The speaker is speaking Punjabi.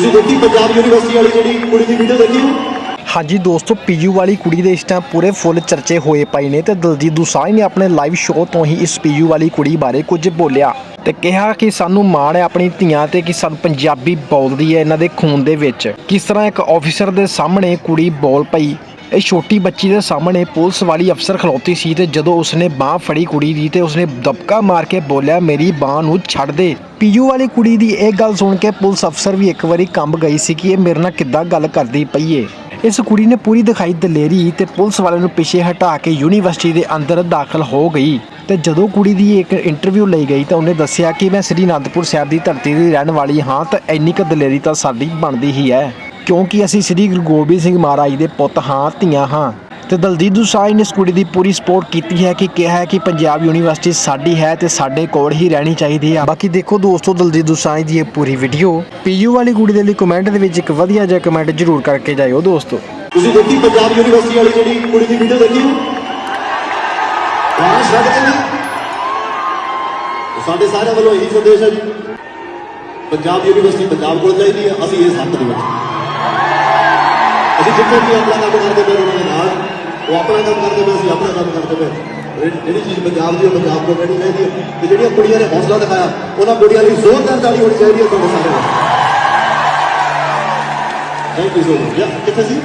ਤੁਸੀਂ ਦੇਖੀ ਪੰਜਾਬ ਯੂਨੀਵਰਸਿਟੀ ਵਾਲੀ ਜਿਹੜੀ ਕੁੜੀ ਦੀ ਵੀਡੀਓ ਦੇਖੀ? ਹਾਂਜੀ ਦੋਸਤੋ, ਪੀਯੂ ਵਾਲੀ ਕੁੜੀ ਦੇ ਇਸ ਟਾਈਮ ਪੂਰੇ ਫੁੱਲ ਚਰਚੇ ਹੋਏ ਪਏ ਨੇ ਤੇ ਦਲਜੀਤ ਦੋਸਾਂਝ ਨੇ ਆਪਣੇ ਲਾਈਵ ਸ਼ੋਅ ਤੋਂ ਹੀ ਇਸ ਪੀਯੂ ਵਾਲੀ ਕੁੜੀ ਬਾਰੇ ਕੁਝ ਬੋਲਿਆ ਤੇ ਕਿਹਾ ਕਿ ਸਾਨੂੰ ਮਾਣ ਹੈ ਆਪਣੀ ਧੀਆਂ ਤੇ ਕਿ ਸਾਨੂੰ ਪੰਜਾਬੀ ਬੋਲਦੀ ਹੈ ਇਹਨਾਂ ਦੇ ਖੂਨ ਦੇ ਵਿੱਚ। ਕਿਸ ਤਰ੍ਹਾਂ ਇੱਕ ਆਫੀਸਰ ਦੇ ਸਾਹਮਣੇ ਕੁੜੀ ਬੋਲ ਪਈ ਇਹ ਛੋਟੀ ਬੱਚੀ ਦੇ ਸਾਹਮਣੇ ਪੁਲਿਸ ਵਾਲੀ ਅਫਸਰ ਖਲੋਤੀ ਸੀ ਤੇ ਜਦੋਂ ਉਸਨੇ ਬਾਹ ਫੜੀ ਕੁੜੀ ਦੀ ਤੇ ਉਸਨੇ ਦਬਕਾ ਮਾਰ ਕੇ ਬੋਲਿਆ, ਮੇਰੀ ਬਾਹ ਨੂੰ ਛੱਡ ਦੇ। ਪੀਯੂ ਵਾਲੀ ਕੁੜੀ ਦੀ ਇਹ ਗੱਲ ਸੁਣ ਕੇ ਪੁਲਿਸ ਅਫਸਰ ਵੀ ਇੱਕ ਵਾਰੀ ਕੰਬ ਗਈ ਸੀ ਕਿ ਇਹ ਮੇਰੇ ਨਾਲ ਕਿੱਦਾਂ ਗੱਲ ਕਰਦੀ ਪਈ ਏ। ਇਸ ਕੁੜੀ ਨੇ ਪੂਰੀ ਦਿਖਾਈ ਦਲੇਰੀ ਤੇ ਪੁਲਿਸ ਵਾਲੇ ਨੂੰ ਪਿੱਛੇ ਹਟਾ ਕੇ ਯੂਨੀਵਰਸਿਟੀ ਦੇ ਅੰਦਰ ਦਾਖਲ ਹੋ ਗਈ। ਤੇ ਜਦੋਂ ਕੁੜੀ ਦੀ ਇੱਕ ਇੰਟਰਵਿਊ ਲਈ ਗਈ ਤਾਂ ਉਹਨੇ ਦੱਸਿਆ ਕਿ ਮੈਂ ਸ੍ਰੀ ਅਨੰਦਪੁਰ ਸਾਹਿਬ ਦੀ ਧਰਤੀ ਦੀ ਰਹਿਣ ਵਾਲੀ ਹਾਂ ਤਾਂ ਇੰਨੀ ਕੁ ਦਲੇਰੀ ਤਾਂ ਸਾਡੀ ਬਣਦੀ ਹੀ ਹੈ। ਕਿਉਂਕਿ ਅਸੀਂ ਸ੍ਰੀ ਗੁਰੂ ਗੋਬਿੰਦ ਸਿੰਘ ਮਹਾਰਾਜ ਦੇ ਪੁੱਤ ਹਾਂ, ਧੀਆਂ ਹਾਂ। ਤੇ ਦਲਜੀਤ ਦੋਸਾਂਝ ਨੇ ਇਸ ਕੁੜੀ ਦੀ ਪੂਰੀ ਸਪੋਰਟ ਕੀਤੀ ਹੈ ਕਿ ਕਿਹਾ ਹੈ ਕਿ ਪੰਜਾਬ ਯੂਨੀਵਰਸਿਟੀ ਸਾਡੀ ਹੈ ਤੇ ਸਾਡੇ ਕੋਲ ਹੀ ਰਹਿਣੀ ਚਾਹੀਦੀ ਹੈ ਬਾਕੀ ਦੇਖੋ ਦੋਸਤੋ ਦਲਜੀਤ ਦੋਸਾਂਝ ਦੀ ਇਹ ਪੂਰੀ ਵੀਡੀਓ ਪੀਯੂ ਵਾਲੀ ਕੁੜੀ ਦੇ ਲਈ ਕਮੈਂਟ ਦੇ ਵਿੱਚ ਇੱਕ ਵਧੀਆ ਜਿਹਾ ਕਮੈਂਟ ਜ਼ਰੂਰ ਕਰਕੇ ਜਾਇਓ ਦੋਸਤੋ। ਤੁਸੀਂ ਦੇਖੀ ਪੰਜਾਬ ਯੂਨੀਵਰਸਿਟੀ ਵਾਲੀ ਜਿਹੜੀ ਕੁੜੀ ਦੀ ਵੀਡੀਓ ਦੇਖੀ? ਹੋ ਬਾਹਰ ਜੀ। ਸਾਡੇ ਸਾਰਿਆਂ ਵੱਲੋਂ ਇਹੀ ਸੰਦੇਸ਼ ਹੈ ਜੀ। ਪੰਜਾਬ ਯੂਨੀਵਰਸਿਟੀ ਪੰਜਾਬ ਕੋਲ ਚਾਹੀਦੀ ਹੈ ਅਸੀਂ ਇਸ ਹੱਕ ਦੇ ਵਿੱਚ ਜਿੱਥੇ ਵੀ ਆਪਣਾ ਕੰਮ ਕਰਦੇ ਪਏ ਉਹਨਾਂ ਦੇ ਨਾਲ, ਉਹ ਆਪਣਾ ਕੰਮ ਕਰਦੇ ਪਏ, ਅਸੀਂ ਆਪਣਾ ਕੰਮ ਕਰਦੇ ਪਏ। ਜਿਹੜੀ- ਚੀਜ਼ ਪੰਜਾਬ ਦੀ ਉਹ ਪੰਜਾਬ ਕੋਲ ਰਹਿਣੀ ਚਾਹੀਦੀ ਹੈ। ਤੇ ਜਿਹੜੀਆਂ ਕੁੜੀਆਂ ਨੇ ਹੌਸਲਾ ਦਿਖਾਇਆ, ਉਹਨਾਂ ਕੁੜੀਆਂ ਲਈ ਜ਼ੋਰਦਾਰ ਤਾਲੀ ਹੋਣੀ ਚਾਹੀਦੀ ਹੈ ਤੁਹਾਡੇ ਸਾਰਿਆਂ ਨੂੰ ਥੈਂਕ ਯੂ ਸੋ ਮਚ ਕਿੱਥੇ ਸੀ?